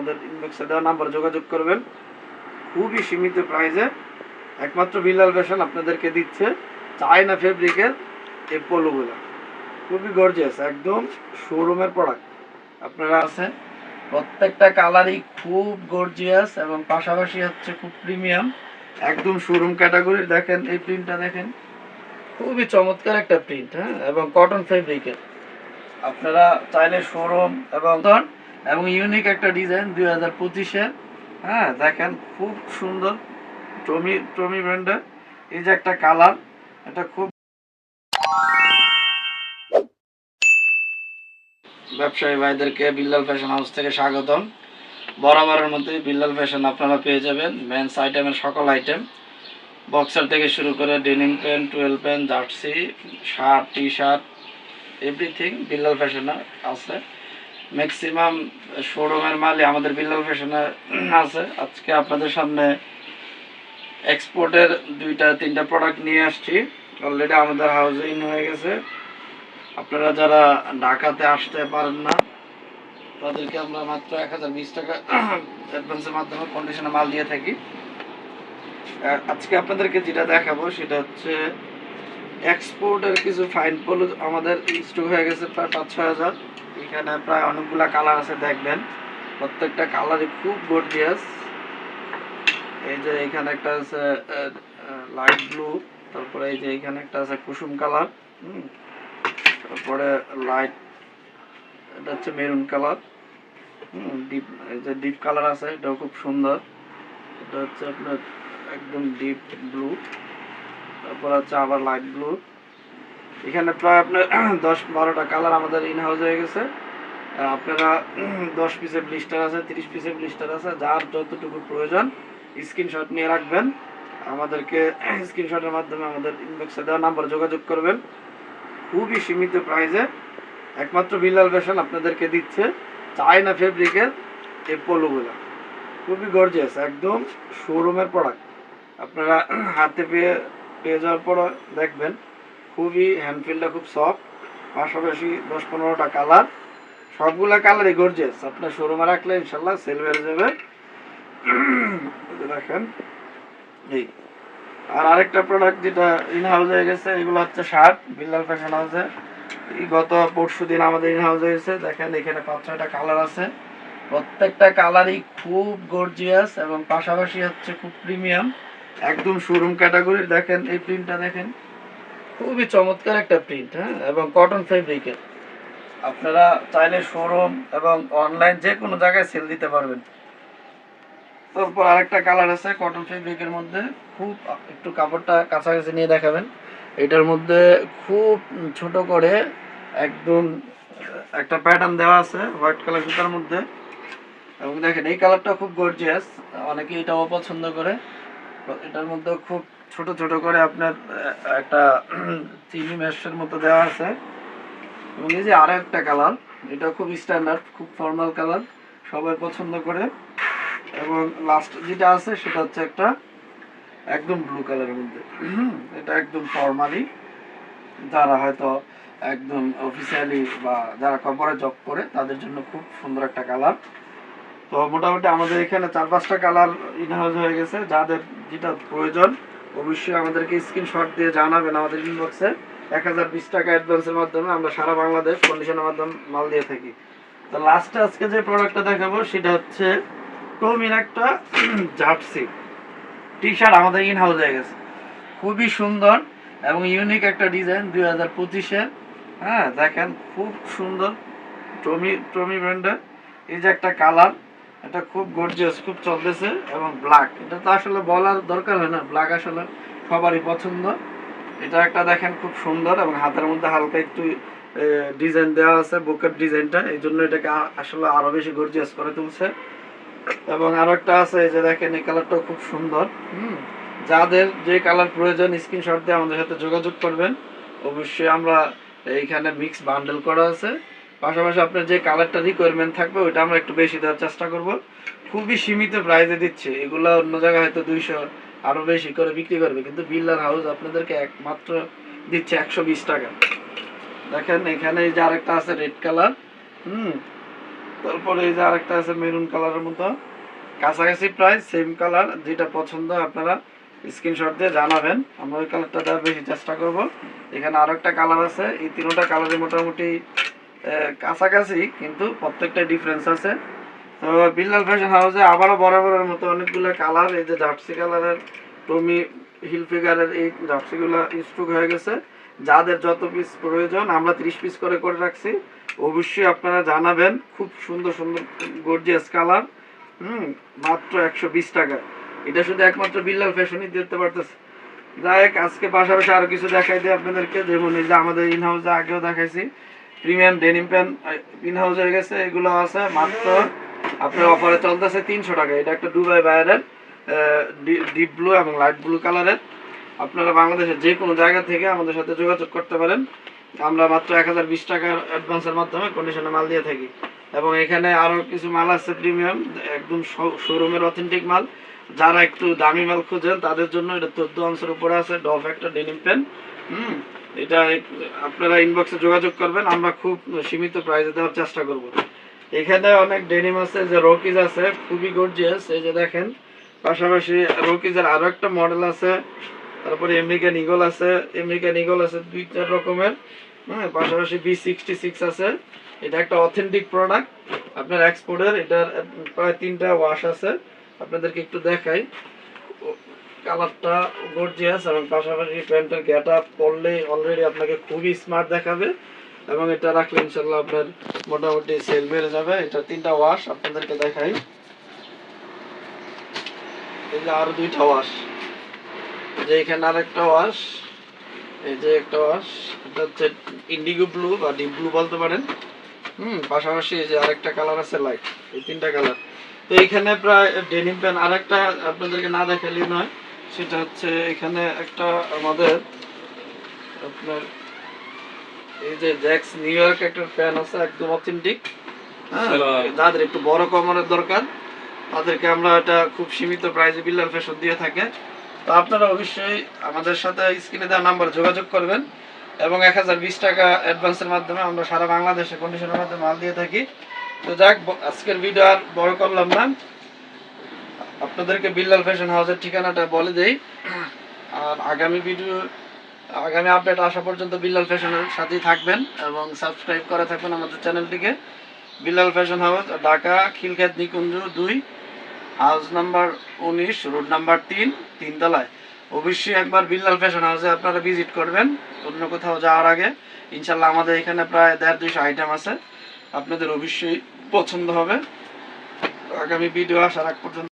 আমাদের ইনবক্সে দেওয়া নাম্বার যোগাযোগ করবেন। খুবই সীমিত প্রাইজে একমাত্র বিলাল ফ্যাশন আপনাদেরকে দিচ্ছে চায়না ফেব্রিকের এই পোলোগুলো খুবই গর্জিয়াস একদম শোরুমের প্রোডাক্ট আপনারা আছেন? প্রত্যেকটা কালারই খুব গর্জিয়াস এবং পাশাপাশি হচ্ছে খুব প্রিমিয়াম একদম শোরুম ক্যাটাগরির দেখেন, এই প্রিন্টটা দেখেন। খুবই চমৎকার একটা প্রিন্ট হ্যাঁ? এবং কটন ফেব্রিকের আপনারা চাইলে শোরুম এবং এবং ইউনিক একটা ডিজাইন দুই হাজার পঁচিশের হ্যাঁ দেখেন, খুব সুন্দর টমি টমি ব্র্যান্ডের এই যে একটা কালার, এটা খুব ব্যবসায়ী ভাইদেরকে বিল্লাল ফ্যাশন হাউস থেকে স্বাগতম। বরাবরের মধ্যে বিল্লাল ফ্যাশন আপনারা পেয়ে যাবেন। মেন্স আইটেমের সকল আইটেম বক্সার থেকে শুরু করে denim pant twelve pant jersey, shirt T shirt everything Billal ফ্যাশনে আছে। ম্যাক্সিমাম শোরুমের মালই আমাদের বিল্লাল ফ্যাশনে আছে। আজকে আপনাদের সামনে এক্সপোর্টের দুইটা, তিনটা প্রোডাক্ট নিয়ে আসছি। অলরেডি আমাদের হাউসে ইন হয়ে গেছে। আপনারা যারা ঢাকাতে আসতে পারেন না, তাদেরকে আমরা মাত্র এক হাজার বিশ টাকা অ্যাডভান্সের মাধ্যমে কন্ডিশনে মাল দিয়ে থাকি। আজকে আপনাদেরকে যেটা দেখাবো, সেটা হচ্ছে এক্সপোর্টের কিছু ফাইন পলো আমাদের স্টক হয়ে গেছে প্রায় পাঁচ, ছয় হাজার। এখানে প্রায় অনেকগুলা কালার আছে, দেখবেন। প্রত্যেকটা কালারই খুব গর্জিয়াস এই যে এখানে একটা আছে লাইট ব্লু তারপরে এই যে এখানে একটা আছে কুসুম কালার তারপরে লাইট এটা হচ্ছে মেরুন কালার হুম ডিপ এই যে ডিপ কালার আছে, এটাও খুব সুন্দর। এটা হচ্ছে আপনার একদম ডিপ ব্লু তারপর হচ্ছে আবার লাইট ব্লু এখানে প্রায় আপনার দশ বারোটা কালার আমাদের ইন হাউস হয়ে গেছে। আপনারা দশ পিসের ব্লিস্টার আছে, তিরিশ পিসের ব্লিস্টার আছে, যার যতটুকু প্রয়োজন স্ক্রিনশট নিয়ে রাখবেন। আমাদেরকে স্ক্রিনশটের মাধ্যমে আমাদের ইনবক্সে দেওয়া নাম্বার যোগাযোগ করবেন। খুবই সীমিত প্রাইজে একমাত্র বিল্লাল ফ্যাশন আপনাদেরকে দিচ্ছে চায়না ফেব্রিকের এই পোলোগুলো খুবই গর্জিয়াস একদম শোরুমের প্রোডাক্ট আপনারা হাতে পেয়ে পেয়ে যাওয়ার পর দেখবেন খুবই হ্যান্ডফিলটা খুব সফট পাশাপাশি দশ পনেরোটা কালার সবগুলা কালারই গর্জিয়াস আপনার শোরুমে রাখলে ইনশাল্লাহ সেল বেড়ে যাবে। দেখেন, এই। আর আরেকটা প্রোডাক্ট যেটা ইন হাউস হয়ে গেছে, এগুলো হচ্ছে শার্ট বিল্লাল ফ্যাশন হাউসে গত পরশু দিন আমাদের ইন হাউস হয়েছে দেখেন, এখানে পাঁচ, ছয়টা কালার আছে। প্রত্যেকটা কালারই খুব গর্জিয়াস এবং পাশাপাশি হচ্ছে খুব প্রিমিয়াম একদম শোরুম ক্যাটাগরির দেখেন এই প্রিন্টটা দেখেন। খুবই চমৎকার একটা প্রিন্ট হ্যাঁ এবং কটন ফেব্রিকের আপনারা চাইলে শোরুম এবং অনলাইন যে কোনো জায়গায় সেল দিতে পারবেন। তারপর আরেকটা কালার আছে কটন ফেব্রিকের মধ্যে। খুব একটু কাপড়টা কাছাকাছি নিয়ে দেখাবেন। এটার মধ্যে খুব ছোট করে একদম একটা প্যাটার্ন দেওয়া আছে হোয়াইট কালার সুতার মধ্যে। এবং দেখেন এই কালারটা খুব গর্জিয়াস অনেকে এটাও পছন্দ করে। এটার মধ্যে খুব ছোট ছোট করে আপনার একটা চিনি মেশের মতো দেওয়া আছে। এবং এই যে আরও একটা কালার, এটা খুব স্ট্যান্ডার্ড খুব ফর্মাল কালার, সবাই পছন্দ করে। এবং লাস্ট যেটা আছে সেটা হচ্ছে একটা একদম ব্লু কালারের মধ্যে। এটা একদম ফর্মালি যারা হয়তো একদম অফিসিয়ালি বা যারা কর্পোরেট জব করে, তাদের জন্য খুব সুন্দর একটা কালার। তো মোটামুটি আমাদের এখানে চার পাঁচটা কালার ইনহাউস হয়ে গেছে। যাদের যেটা প্রয়োজন, অবশ্যই আমাদেরকে স্ক্রিনশট দিয়ে জানাবেন আমাদের ইনবক্সে এক হাজার বিশ টাকা অ্যাডভান্সের মাধ্যমে আমরা সারা বাংলাদেশ কন্ডিশনের মাধ্যমে মাল দিয়ে থাকি। তো লাস্টে আজকে যে প্রোডাক্টটা দেখাবো, সেটা হচ্ছে টমির একটা জার্সি। টি শার্ট আমাদের ইন হাউস হয়ে গেছে। খুবই সুন্দর এবং ইউনিক একটা ডিজাইন দুই হাজার পঁচিশের। হ্যাঁ দেখেন, খুব সুন্দর। টমি টমি ব্র্যান্ডের এই যে একটা কালার এটা খুব গর্জিয়াস খুব চলতেছে এবং ব্ল্যাক এটা তো আসলে বলার দরকার হয় না ব্ল্যাক আসলে সবারই পছন্দ। এটা একটা দেখেন খুব সুন্দর এবং হাতের মধ্যে হালকা একটু ডিজাইন দেওয়া আছে বুকের ডিজাইনটা এই জন্য এটাকে আসলে আরও বেশি গর্জিয়াস করে তুলছে। এবং আরও একটা আছে, এই যে দেখেন, এই কালারটাও খুব সুন্দর। হুম, যাদের যে কালার প্রয়োজন স্ক্রিনশট দিয়ে আমাদের সাথে যোগাযোগ করবেন। অবশ্যই আমরা এইখানে মিক্স বান্ডেল করা আছে। পাশাপাশি আপনার যে কালারটা রিকোয়ারমেন্ট থাকবে, ওইটা আমরা একটু বেশি দেওয়ার চেষ্টা করব। খুবই সীমিত প্রাইসে দিচ্ছে। এগুলো অন্য জায়গায় হয়তো দুইশো আরও বেশি করে বিক্রি করবে, কিন্তু বিল্লার হাউস আপনাদেরকে একমাত্র দিচ্ছে একশো বিশ টাকা। দেখেন, এখানে যে আরেকটা আছে রেড কালার হুম? তারপরে এই যে আরেকটা আছে মেরুন কালারের মতো। কাছাকাছি প্রায় সেম কালার যেটা পছন্দ আপনারা স্ক্রিনশট দিয়ে জানাবেন। আমরা ওই কালারটা দেওয়ার বেশি চেষ্টা করব। এখানে আরও একটা কালার আছে, এই তিনটা কালারে মোটামুটি কাছাকাছি, কিন্তু প্রত্যেকটা ডিফারেন্স আছে। তো বিল্লাল ফ্যাশন হাউসে আবারও বরাবরের মতো অনেকগুলো কালার এই যে জার্সি কালারের টমি হিল ফিগারের এই জার্সিগুলো স্টক হয়ে গেছে। যাদের যত পিস প্রয়োজন, আমরা ত্রিশ পিস করে করে রাখছি। অবশ্যই আপনারা জানাবেন, খুব সুন্দর সুন্দর গর্জিয়াস কালার হুম, মাত্র একশো বিশ টাকা। এটা শুধু একমাত্র বিল্লাল ফ্যাশনই দিতে পারতেছে। যাই আজকে পাশাপাশি আরও কিছু দেখাই দিই আপনাদেরকে। যেমন এই যে আমাদের ইন হাউসে আগেও দেখাইছি। Premium denim pant in house হয়ে গেছে এগুলো আছে মাত্র, আপনার অফারে চলতেছে তিনশো টাকা। এটা একটা দুবাই বাইরের ডিপ ব্লু এবং লাইট ব্লু কালারের আপনারা বাংলাদেশের যে কোনো জায়গা থেকে আমাদের সাথে যোগাযোগ করতে পারেন। আমরা মাত্র এক হাজার বিশ টাকার অ্যাডভান্সের মাধ্যমে কন্ডিশনে মাল দিয়ে থাকি। এবং এখানে আরও কিছু মাল আছে প্রিমিয়াম একদম শোরুমের অথেন্টিক মাল। যারা একটু দামি মাল খুঁজেন, তাদের জন্য এটা চোদ্দ অংশের উপরে আছে ডফ একটা ডেনিম পেন হুম? এটা আপনারা ইনবক্সে যোগাযোগ করবেন, আমরা খুব সীমিত প্রাইসে দেওয়ার চেষ্টা করব। এখানে অনেক ডেনিম আছে, যে রকিজ আছে, খুবই গর্জিয়াস এই যে দেখেন। পাশাপাশি রকিজের আরও একটা মডেল আছে, তারপরে আমেরিকান ইগল আছে আমেরিকান ইগল আছে দুই চার রকমের হ্যাঁ পাশাপাশি বি সিক্সটি সিক্স আছে। এটা একটা অথেন্টিক প্রোডাক্ট আপনার এক্সপোর্টের এটার প্রায় তিনটা ওয়াশ আছে। আপনাদেরকে একটু দেখাই। কালারটা গর্জিয়াস এবং পাশাপাশি প্যান্টের গেট আপ পরলে অলরেডি আপনাকে খুবই স্মার্ট দেখাবে এবং এটা রাখলে ইনশাল্লাহ আপনার মোটামুটি সেল বেড়ে যাবে। এটা তিনটা ওয়াশ আপনাদেরকে দেখাই। আরও দুইটা ওয়াশ যে এখানে আরেকটা ওয়াশ এই যে একটা ওয়াশ এটা হচ্ছে ইন্ডিগো ব্লু বা ডিপ ব্লু বলতে পারেন। হুম, পাশাপাশি এই যে আরেকটা কালার আছে লাইট এই তিনটা কালার তো এখানে প্রায় ডেনিম প্যান আরেকটা আপনাদেরকে না দেখালেই নয়। সেটা হচ্ছে এখানে একটা আমাদের আপনার এই যে জ্যাক্স নিউ ইয়র্ক একটা ফ্যান আছে একদম অথেন্টিক হ্যাঁ যাদের একটু বড় কমরের দরকার। তাদেরকে আমরা এটা খুব সীমিত প্রাইসে বিল্লাল ফ্যাশন দিয়ে থাকে। তো আপনারা অবশ্যই আমাদের সাথে স্ক্রিনে দেওয়া নাম্বার যোগাযোগ করবেন এবং এক হাজার বিশ টাকা অ্যাডভান্সের মাধ্যমে আমরা সারা বাংলাদেশে কন্ডিশনের মাধ্যমে মাল দিয়ে থাকি। তো যাক আজকের ভিডিও আর বড় করলাম না। আপনাদেরকে বিল্লাল ফ্যাশন হাউসের ঠিকানাটা বলে দেই। আর আগামী ভিডিও, আগামী আপডেট আসা পর্যন্ত বিল্লাল ফ্যাশনের সাথেই থাকবেন এবং সাবস্ক্রাইব করে থাকবেন আমাদের চ্যানেলটিকে। বিল্লাল ফ্যাশন হাউস, ঢাকা খিলখ্যাত নিকুঞ্জ দুই, হাউস নাম্বার উনিশ, রোড নাম্বার তিন, তিনতলায়। অবশ্যই একবার বিল্লাল ফ্যাশন হাউসে আপনারা ভিজিট করবেন, অন্য কোথাও যাওয়ার আগে। ইনশাল্লাহ আমাদের এখানে প্রায় দেড় দুইশো আইটেম আছে। আপনাদের অবশ্যই পছন্দ হবে। আগামী ভিডিও আসার আগ পর্যন্ত